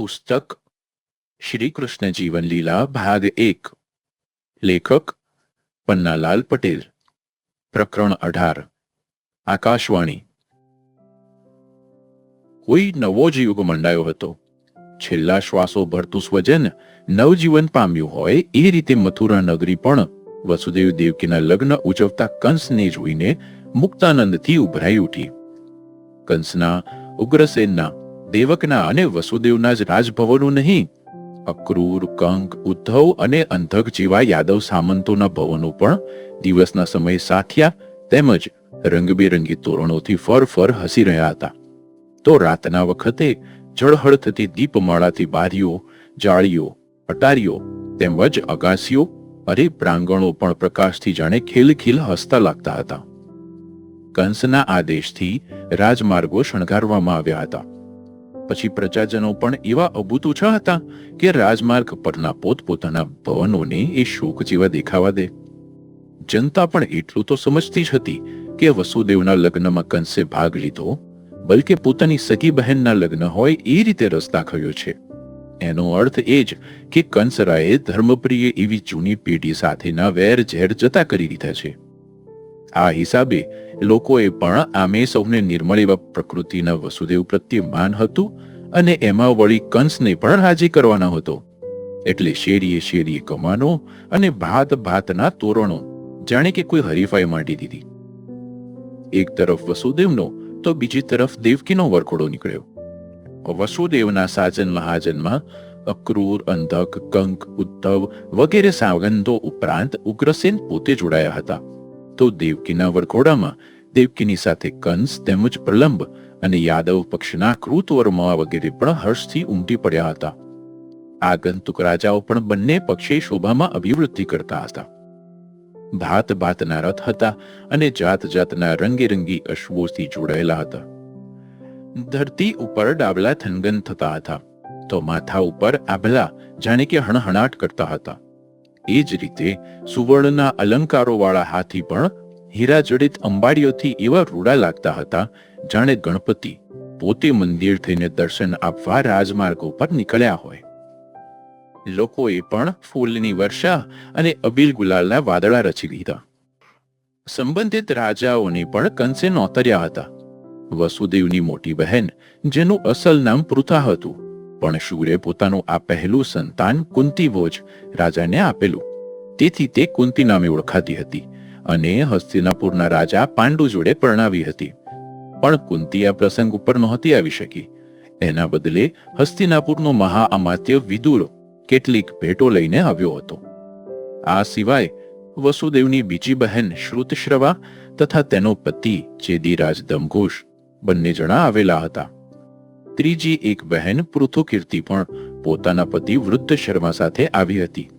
પુસ્તક શ્રી કૃષ્ણ જીવન લીલા, ભાગ એક. લેખક પન્નાલાલ પટેલ. પ્રકરણ અઢાર. આકાશવાણી. કોઈ નવો જ યુગ મંડાયો હતો. છેલ્લા શ્વાસો ભરતું સ્વજન નવજીવન પામ્યું હોય એ રીતે મથુરા નગરી પણ વસુદેવ દેવકીના લગ્ન ઉજવતા કંસને જોઈને મુક્તાનંદથી ઉભરાઈ ઉઠી. કંસના ઉગ્રસેનના દેવકના અને વસુદેવના જ રાજભવનો નહીં. અક્રૂર, કંક, ઉદ્ધવ અને અંધક જેવા યાદવ સામંતોના ભવનો પણ દિવસના સમયે સાથિયા તેમજ રંગબેરંગી તોરણોથી ફર ફર હસી રહ્યા હતા. તો રાતના વખતે જળહળ થતી દીપમાળાથી બારીઓ, જાળીઓ, અટારીઓ તેમજ અગાસીઓ અરે પ્રાંગણો પણ પ્રકાશથી જાણે ખીલખીલ હસતા લાગતા હતા. કંસના આદેશથી રાજમાર્ગો શણગારવામાં આવ્યા હતા. પછી પ્રજાજનો પણ એવા અભૂતુછા હતા કે રાજમાર્ગ પરના પોતપોતાના ભવનોને એ શોક જેવા દેખાવા દે. જનતા પણ એટલું તો સમજતી જ હતી કે વસુદેવના લગ્નમાં કંસે ભાગ લીધો, બલકે પોતાની સગી બહેનના લગ્ન હોય એ રીતે રસ દાખવ્યો છે. એનો અર્થ એ જ કે કંસરાએ ધર્મપ્રિય એવી જૂની પેઢી સાથેના વેર ઝેર જતા કરી દીધા છે. આ હિસાબે લોકોએ પણ આમે સૌને નિર્મળ એવા પ્રકૃતિના વસુદેવ પ્રત્યે માન હતું અને એમાં વળી કંસને પણ રાજી કરવાનો હતો. એટલે શેરીએ શેરીએ કમાનો અને ભાત ભાતના તોરણો જાણે કે કોઈ હરીફાઈ માંડી દીધી. એક તરફ વસુદેવનો તો બીજી તરફ દેવકીનો વરઘોડો નીકળ્યો. વસુદેવના સાજન મહાજનમાં અક્રૂર, અંધક, કંક, ઉદ્ધવ વગેરે સાવગંધો ઉપરાંત ઉગ્રસેન પોતે જોડાયા હતા. તો દેવકીના વરઘોડામાં દેવકીની સાથે કંસ તેમજ પ્રલંબ અને યાદવ પક્ષના કૃતવર્મા વગેરે પણ હર્ષથી ઉમટી પડ્યા હતા. આગંતુક રાજાઓ પણ બંને પક્ષે શોભામાં અભિવૃદ્ધિ કરતા હતા. ભાત ભાતના રથ હતા અને જાત જાતના રંગેરંગી અશ્વોથી જોડાયેલા હતા. ધરતી ઉપર ડાબલા થનગન થતા હતા. તો માથા ઉપર આભલા, જાણે કે હણહણાટ કરતા હતા. એ જ રીતે સુવર્ણના અલંકારોવાળા હાથી પણ હીરા જડિત અંબાડીઓથી એવા રૂડા લાગતા હતા, જાણે ગણપતિ પોતે મંદિર થઈને દર્શન આપવા રાજમાર્ગો પર નીકળ્યા હોય. લોકોએ પણ ફૂલની વર્ષા અને અબીલ ગુલાલના વાદળા રચી લીધા સંબંધિત રાજાઓને પણ કંસે નોતર્યા હતા. વસુદેવની મોટી બહેન, જેનું અસલ નામ પૃથા હતું પણ શૂરે પોતાનું આ પહેલું સંતાન કુંતીભોજ રાજાને આપેલું. તેથી તે કુંતી નામે ઓળખાતી હતી અને હસ્તિનાપુરના રાજા પાંડુ જોડે પરણાવી હતી. પણ કુંતી આ પ્રસંગ ઉપર નહોતી આવી શકી. એના બદલે હસ્તિનાપુરનો મહાઅમાત્ય વિદુર કેટલીક ભેટો લઈને આવ્યો હતો. આ સિવાય વસુદેવની બીજી બહેન શ્રુતશ્રવા તથા તેનો પતિ ચેદીરાજ દમઘોષ બંને જણા આવેલા હતા. ત્રીજી એક બહેન પૃથુકીર્તિ પણ પોતાના પતિ વૃદ્ધ શર્મા સાથે આવી હતી.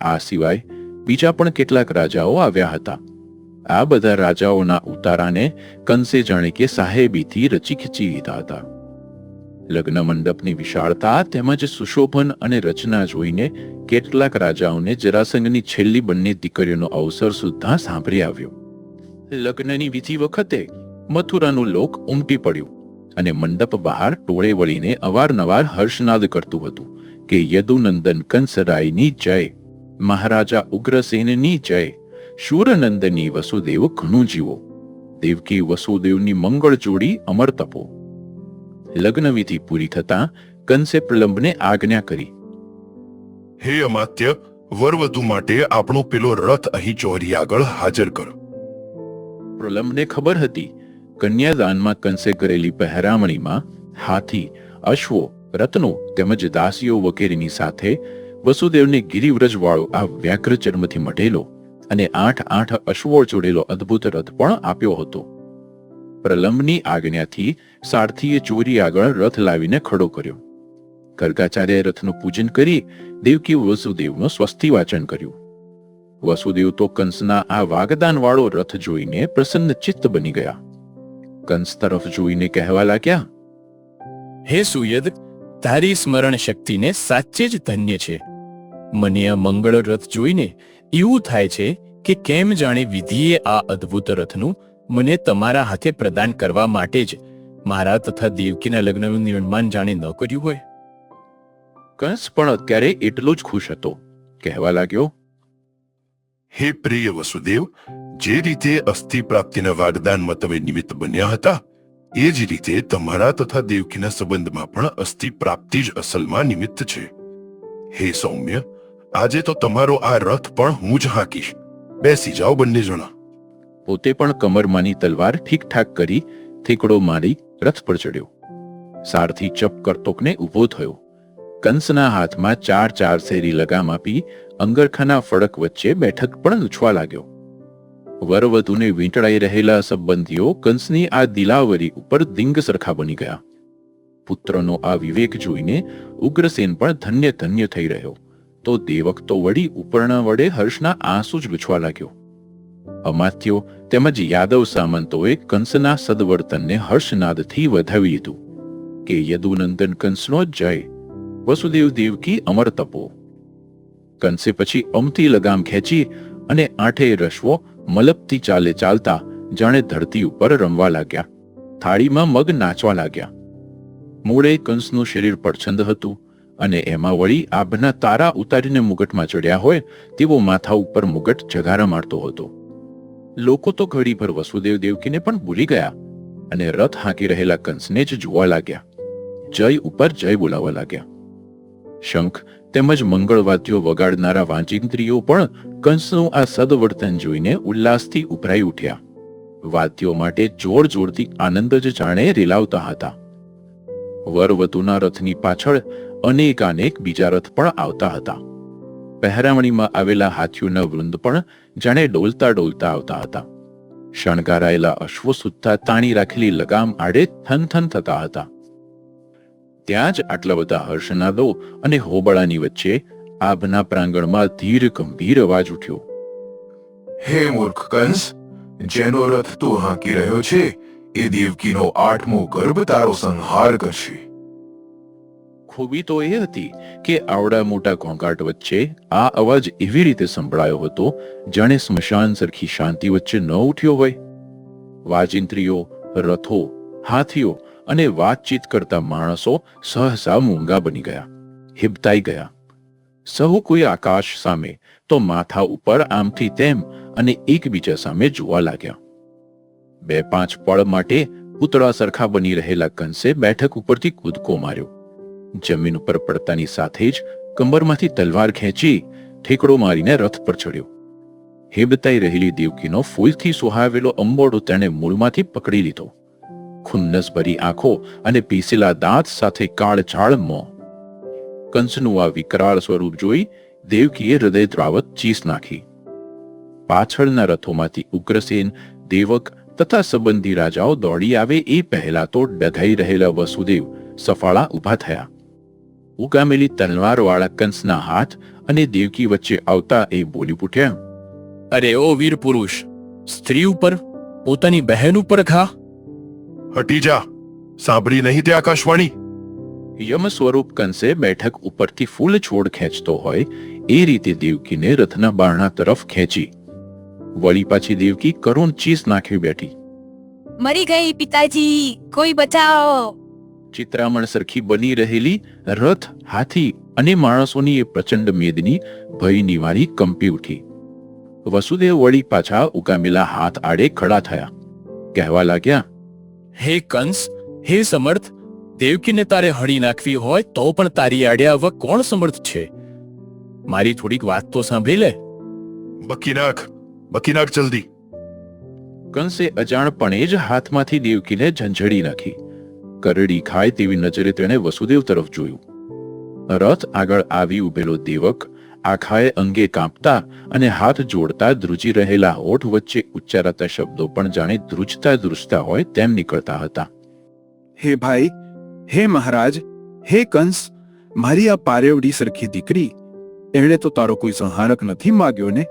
આ સિવાય બીજા પણ કેટલાક રાજાઓ આવ્યા હતા. આ બધા રાજાઓના ઉતારાને કંસે જાણે કે સાહેબીથી રચી ખીચી લીધા હતા. લગ્ન મંડપની વિશાળતા તેમજ સુશોભન અને રચના જોઈને કેટલાક રાજાઓને જરાસંઘની છેલ્લી બંને દીકરીઓનો અવસર સુદ્ધા સાંભળી આવ્યો. લગ્નની વિધિ વખતે મથુરાનું લોક ઉમટી પડ્યું. અને મંડપ બહાર ટોળે વળીને અવારનવાર હર્ષનાદ કરતું હતું કે યદુનંદન કંસરાયની જય મહારાજા ઉગ્રસેનની જય શૂરનંદની વસુદેવ ઘણું જીવો દેવકી વસુદેવની મંગળ જોડી અમર તપો. લગ્નવિધિ પૂરી થતાં કંસે પ્રલંબને આજ્ઞા કરી. હે અમાત્ય વરવધુ માટે આપણો પેલો રથ અહીં ચોરી આગળ હાજર કરો. પ્રલંબને ખબર હતી કન્યાદાનમાં કંસે કરેલી પહેરામણીમાં હાથી, અશ્વો, રત્નો તેમજ દાસીઓ વગેરેની સાથે વસુદેવને ગિરિવ્રજવાળો આ વ્યાઘ્ર ચર્મથી મઢેલો અને આઠ આઠ અશ્વો જોડેલો અદ્ભુત રથ પણ આપ્યો હતો. પ્રલંબની આજ્ઞાથી સારથીએ ચોરી આગળ રથ લાવીને ખડો કર્યો. ગર્ગાચાર્યએ રથનું પૂજન કરી દેવકી વસુદેવનું સ્વસ્તિ વાચન કર્યું. વસુદેવ તો કંસના આ વાગદાન વાળો રથ જોઈને પ્રસન્ન ચિત્ત બની ગયા. કંસ તરફ જોઈને કહેવા લાગ્યા હે સુયદ તારી સ્મરણ શક્તિને સાચે જ ધન્ય છે. મને આ મંગળ રથ જોઈને એવું થાય છે કે કેમ જાણે વિધિએ આ અદ્ભુત રથનું મને તમારા હાથે પ્રદાન કરવા માટે જ મારા તથા દેવકીના લગ્નનું નિર્માણ જાણે ન કર્યું હોય. કંસ પણ અત્યારે એટલો જ ખુશ હતો. કહેવા લાગ્યો હે પ્રિય વસુદેવ જે રીતે અસ્થિ પ્રાપ્તિના વાગદાનમાં તમે નિમિત્ત બન્યા હતા, એ જ રીતે તમારા તથા દેવકીના સંબંધમાં પણ અસ્થિ પ્રાપ્તિ જ અસલમાં નિમિત્ત છે. હે સૌમ્ય, આજે તો તમારો આ રથ પણ હું જ હાંકીશ. બેસી જાઓ બંને જણા. પોતે પણ કમરમાંની તલવાર ઠીકઠાક કરી થેકડો મારી રથ પર ચડ્યો. સારથી ચપ કરતોકને ઊભો થયો. કંસના હાથમાં ચાર ચાર શેરી લગામ આપી અંગરખાના ફડક વચ્ચે બેઠક પણ લૂછવા લાગ્યો. વરવધુને વીંટળાઈ રહેલા સંબંધીઓ કંસની આ દિલાવરી ઉપર દિંગ સરખા બની ગયા. પુત્રનો આ વિવેક જોઈને ઉગ્રસેન પણ ધન્ય ધન્ય થઈ રહ્યો. તો દેવક તો વળી ઉપરના વડે હર્ષના આંસુ જ લૂછવા લાગ્યો. અમાત્યો તેમજ યાદવ સામંતોએ કંસના સદવર્તનને હર્ષનાદથી વધાવી લીધું કે યદુનંદન કંસનો જય, વસુદેવ દેવકી અમર તપો. કંસે પછી અમથી લગામ ખેંચી અને આઠે રશ્વો મલપથી ચાલે ચાલતા જાણે ધરતી ઉપર રમવા લાગ્યા. થાળીમાં મગ નાચવા લાગ્યા. મૂળે કંસનું શરીર પડછંદ હતું અને એમાં વળી આભના તારા ઉતારીને મુગટમાં ચડ્યા હોય તેવો માથા ઉપર મુગટ જગારા મારતો હતો. લોકો તો ઘડીભર વસુદેવ દેવકીને પણ ભૂલી ગયા અને રથ હાંકી રહેલા કંસને જ જોવા લાગ્યા. જય ઉપર જય બોલાવવા લાગ્યા. શંખ તેમજ મંગળવાદ્યો વગાડનારા વાંચિંદ્રિયો પણ કંસનું આ સદવર્તન જોઈને ઉલ્લાસથી ઉભરાઈ ઉઠ્યા. વાદ્યો માટે જોર જોરથી આનંદ જ જાણે રેલાવતા હતા. વરવધુના રથની પાછળ અનેકાનેક બીજા રથ પણ આવતા હતા. પહેરામણીમાં આવેલા હાથીઓના વૃંદ પણ જાણે ડોલતા ડોલતા આવતા હતા. શણગારાયેલા અશ્વો સુદ્ધા તાણી રાખેલી લગામ આડે થન થન થતા હતા. ત્યાં જ આટલા બધા હર્ષનાદો અને હોબળાની વચ્ચે આભના પ્રાંગણમાં ધીર ગંભીર અવાજ ઉઠ્યો. હે મૂર્ખ કંસ જેનો રથ તું હાંકી રહ્યો છે એ દેવકીનો આઠમો ગર્ભ તારો સંહાર કરશે. ખૂબી તો એ હતી કે આવડા મોટા ઘોંઘાટ વચ્ચે આ અવાજ એવી રીતે સંભળાયો હતો જાણે સ્મશાન સરખી શાંતિ વચ્ચે ન ઉઠ્યો હોય. વાજિંત્રીઓ રથો હાથીઓ અને વાતચીત કરતા માણસો સહસા મૂંગા બની ગયા હિબતાઈ ગયા. સહુ કોઈ આકાશ સામે તો માથા ઉપર આમથી તેમ અને એકબીજા સામે જોવા લાગ્યા. બે પાંચ પળ માટે પૂતળા સરખા બની રહેલા કંસે બેઠક ઉપરથી કૂદકો માર્યો. જમીન ઉપર પડતાની સાથે જ કમરમાંથી તલવાર ખેંચી ઠેકડો મારીને રથ પર ચડ્યો. હેબતાઈ રહેલી દેવકીનો ફૂલથી સુહાવેલો અંબોડો તેણે મૂળમાંથી પકડી લીધો. ખુન્નસ ભરી આંખો અને પીસેલા દાંત સાથે કાળઝાળ મોં. કંસનું આ વિકરાળ સ્વરૂપ જોઈ દેવકીએ હૃદય દ્રાવત ચીસ નાખી. પાછળના રથોમાંથી ઉગ્રસેન, દેવક તથા સંબંધી રાજાઓ દોડી આવે એ પહેલા તો ડઘાઈ રહેલા વસુદેવ સફાળા ઊભા થયા. ઉગામેલી તલવારવાળા કંસના હાથ અને દેવકી વચ્ચે આવતા એ બોલી પૂઠ્યા, અરે ઓ વીર પુરુષ, સ્ત્રી ઉપર, પોતાની બહેન ઉપર ઘા. હટી જા, સાંભળી નહીં તે આકાશવાણી. યમ સ્વરૂપ કંસે બેઠક ઉપરથી ફૂલ છોડ ખેંચતો હોય એ રીતે દેવકીને રથના બારણા તરફ ખેંચી. વળી પાછી દેવકી કરુણ ચીસ નાખી બેઠી. મરી ગઈ પિતાજી કોઈ બચાવો. ચિત્રામણ સરખી બની રહેલી રથ હાથી અને માણસોની એ પ્રચંડ મેદની ભય નિવારી કંપી ઉઠી. વસુદેવ વળી પાછા ઉગામેલા હાથ આડે ખડા થયા. કહેવા લાગ્યા હે કંસ હે સમર્થ દેવકીને તારે હણી નાખવી હોય તો પણ તારી આડે આવવા કોણ સમર્થ છે? મારી થોડીક વાત તો સાંભળી લે. બકી નાખ બકી નાખ જલ્દી. કંસે અજાણપણે જ હાથમાંથી દેવકીને ઝંઝડી નાખી. કરડી ખાય તેવી નજરે તેણે વસુદેવ તરફ જોયું. રથ આગળ આવી ઉભેલો દેવક આખાએ અંગે કાંપતા અને હાથ જોડતા ધ્રુજી રહેલા હોઠ વચ્ચે ઉચ્ચારાતા શબ્દો પણ જાણે ધ્રુજતા ધ્રુજતા હોય તેમ નીકળતા હતા. હે ભાઈ હે મહારાજ, હે કંસ, મારી આ પારેવડી સરખી દીકરી, એણે તો તારો કોઈ સંહારક નથી માગ્યો ને?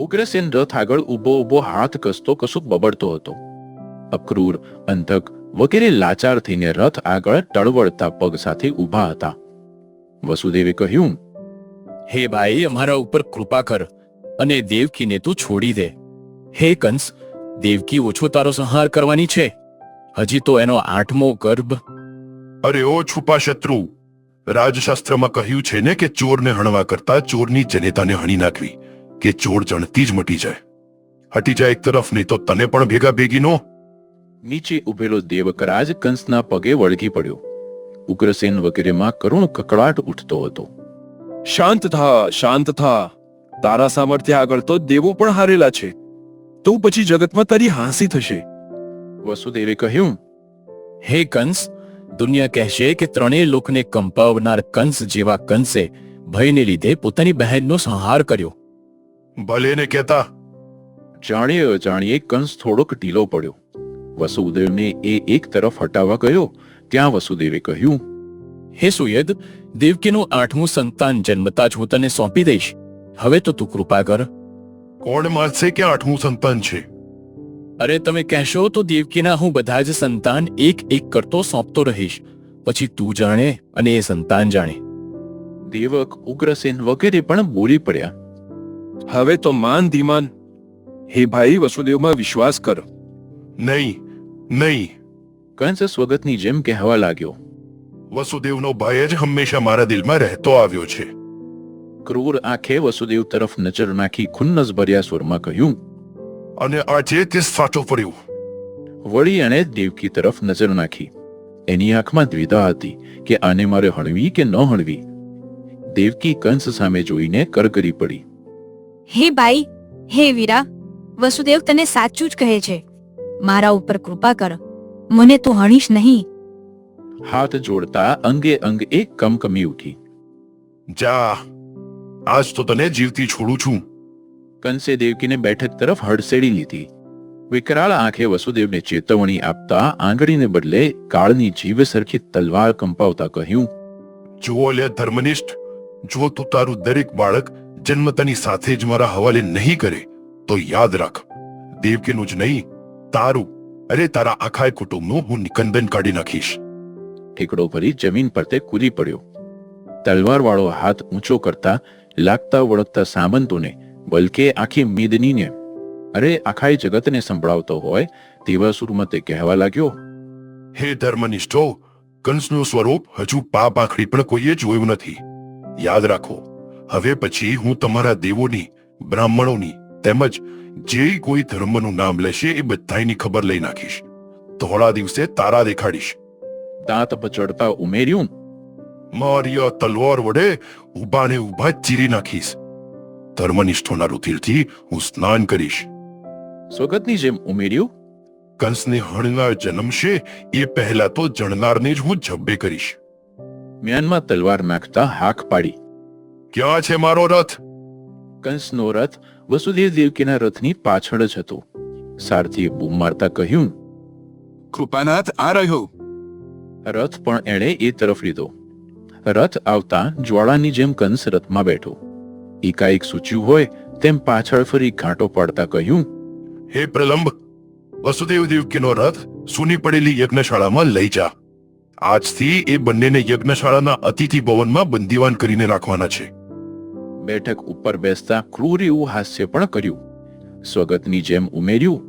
ઉગ્રસેન રથ આગળ ઊભો ઊભો હાથ કસતો કશુંક બબડતો હતો. અક્રૂર, અંધક વગેરે લાચાર થઈને રથ આગળ ટળવળતા પગ સાથે ઊભા હતા. વસુદેવે કહ્યું, હે ભાઈ અમારા ઉપર કૃપા કર અને દેવકીને તું છોડી દે. હે કંસ, દેવકી ઓછો તારો સંહાર કરવાની છે. હજી તો એનો આઠમો ગર્ભ અરે ઓ છુપા શત્રુ રાજશાસ્ત્રમાં કહ્યું છે ને કે ચોરને હણવા કરતા ચોરની જનેતાને હણી નાખવી કે ચોર જણતી જ મટી જાય. હટી જાય એક તરફ નહીં તો તને પણ ભેગા ભેગીનો નીચે ઉભેલો દેવકરાજ કંસના પગે વળગી પડ્યો. ઉગ્રસેન વગેરેમાં કરુણ કકળાટ ઉઠતો હતો. શાંત થા શાંત થા. તારા સામર્થ્ય આગળ તો દેવો પણ હારેલા છે. તો પછી જગતમાં તારી હાંસી થશે. વસુદેવે કહ્યું હે કંસ દુનિયા કહેશે કે ત્રણેય લોકને કંપાવનાર કંસ જેવા કંસે ભયને લીધે પોતાની બહેનનો સંહાર કર્યો. ભલે ને કહેતા. જાણીએ અજાણીએ કંસ થોડોક ઢીલો પડ્યો. વસુદેવને એ એક તરફ હટાવવા ગયો ત્યાં વસુદેવે કહ્યું હે સુયદ દેવકીનું આઠમું સંતાન જન્મતા જ હું તને સોંપી દઈશ. હવે તો તું કૃપા કર. કોણ માનશે કે આઠમું સંતાન છે? અરે તમે કહેશો તો દેવકીના હું બધા જ સંતાન એક એક કરતો સોંપતો રહીશ. પછી તું જાણે અને એ સંતાન જાણે. દેવક ઉગ્રસેન વગેરે પણ બોલી પડ્યા. હવે તો માન ધીમાન. હે ભાઈ વસુદેવમાં વિશ્વાસ કર. નહીં નહીં. કંસ સ્વગતની જેમ કહેવા લાગ્યો. વસુદેવનો ભય જ હંમેશા મારા દિલમાં રહેતો આવ્યો છે. ક્રૂર આંખે વસુદેવ તરફ નજર નાખી ખુન્નસ ભર્યા સ્વરમાં કહ્યું અને આજે તે સાચો પડ્યો. વળી એણે દેવકી તરફ નજર નાખી. એની આંખમાં દ્વિધા હતી કે આને મારે હણવી કે ન હણવી દેવકી કંસ સામે જોઈને કરગરી પડી. હે ભાઈ હે વીરા વસુદેવ તને સાચું જ કહે છે. મારા ઉપર કૃપા કર. મને તું હણીશ નહીં. હાથ જોડતા અંગે અંગ એક કમકમી ઉઠી. જા આજ તો તને જીવતી છોડું છું. કંસે દેવકીને બેઠક તરફ હડસેડી લીધી વિકરાળ આંખે વસુદેવને ચેતવણી આપતા આંગળીને બદલે કાળની જીવ સરખી તલવાર કંપાવતા કહ્યું જુઓ લે ધર્મનિષ્ઠ જો તું તારું દરેક બાળક જન્મતાની સાથે જ મારા હવાલે નહીં કરે તો યાદ રાખ દેવકીનું જ નહીં તારું અરે તારા આખા કુટુંબનું હું નિકંદન કાઢી નાખીશ ઠેકડો ભરી જમીન પર તે કૂદી પડ્યો તલવારવાળો હાથ ઊંચો કરતા લાગતા વળગતા સામંતોને બલકે આખી મેદનીને. અરે આખાય જગતને સંભળાવતો હોય તેવા સુરમાં તે કહેવા લાગ્યો. હે ધર્મનિષ્ઠો કંસનું સ્વરૂપ હજુ પાપ આખડી પણ કોઈએ જોયું નથી. યાદ રાખો હવે પછી હું તમારા દેવોની બ્રાહ્મણોની તેમજ જે કોઈ ધર્મનું નામ લેશે એ બધાયની ખબર લઈ નાખીશ. ધોળા દિવસે તારા દેખાડીશ. દાંત પચડતા ઉમેર્યું. મારી તલવાર વડે ઊભા ને જ ચીરી નાખીશ. ધર્મનિષ્ઠોના રુધિરથી હું સ્નાન કરીશ. સ્વગતની જેમ ઉમેર્યું? કંસને હણનાર જન્મશે એ પહેલા તો જણનારને જ હું જબ્બે કરીશ. મ્યાનમાં તલવાર નાખતા હાક પાડી. ક્યાં છે મારો રથ? કંસનો રથ વસુદેવ દેવકીના રથની પાછળ જ હતો. સારથીએ બૂમ મારતા કહ્યું કૃપાનાથ આ રહ્યો. રથ પણ એણે એ તરફ લીધો. રથ આવતા જ્વાળાની જેમ કંસ રથમાં બેઠો. એકાએક સૂચ્યું હોય તેમ પાછળ ફરી ઘાંટો પાડતા કહ્યું હે પ્રલંબ વસુદેવ દેવકીનો રથ સૂની પડેલી યજ્ઞશાળામાં લઈ જા. આજથી એ બંનેને યજ્ઞશાળાના અતિથિ ભવનમાં બંદીવાન કરીને રાખવાના છે. બેઠક ઉપર બેસતા ક્રૂર એવું હાસ્ય પણ કર્યું. સ્વગતની જેમ ઉમેર્યું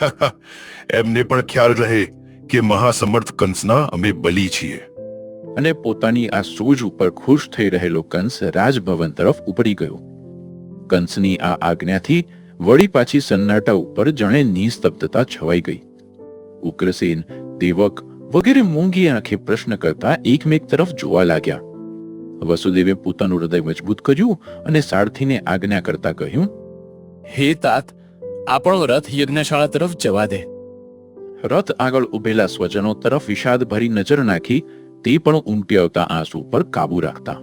એમને પણ ખ્યાલ રહે કે મહાસમર્થ કંસના અમે બલી છીએ. અને પોતાની આ સૂઝ ઉપર ખુશ થઈ રહેલો કંસ રાજભવન તરફ ઉપડી ગયો. કંસની આ આજ્ઞાથી વળી પાછી સન્નાટા ઉપર જણે નિસ્તબ્ધતા છવાઈ ગઈ. ઉગ્રસેન દેવક વગેરે મૂંગી આંખે પ્રશ્ન કરતા એકમેક તરફ જોવા લાગ્યા. વસુદેવે પોતાનું હૃદય મજબૂત કર્યું અને સારથીને આજ્ઞા કરતા કહ્યું હે તાત આપણો રથ યજ્ઞશાળા તરફ જવા દે. રથ આગળ ઉભેલા સ્વજનો તરફ વિષાદ ભરી નજર નાખી તે પણ ઉમટી આવતા આંસુ પર કાબુ રાખતા.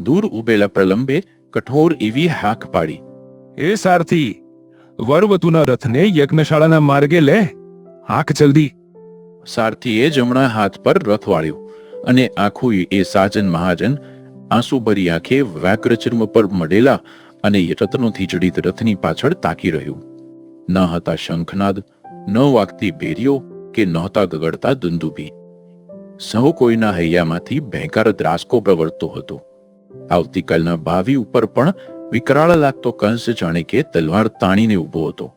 દૂર ઉભેલા પ્રલંબે કઠોર એવી હાક પાડી એ સારથી, વરવતુના રથને યજ્ઞશાળાના માર્ગે લે. હાક જલ્દી. સારથીએ જમણા હાથ પર રથ વાળ્યો અને આખું એ સાજન મહાજન આંસુભરી આંખે વ્યાઘ્રચર્મ પર મડેલા અને રત્નોથી જડિત રથની પાછળ તાકી રહ્યું. ન હતા શંખનાદ, ન વાગતી બેરીઓ કે નહોતા ગગડતા દુંદુભી. સૌ કોઈના હૈયામાંથી ભેંકર દ્રાસકો પ્રવર્તો હતો. આવતીકાલના ભાવિ ઉપર પણ વિકરાળ લાગતો કંસ જાણે કે તલવાર તાણીને ઊભો હતો.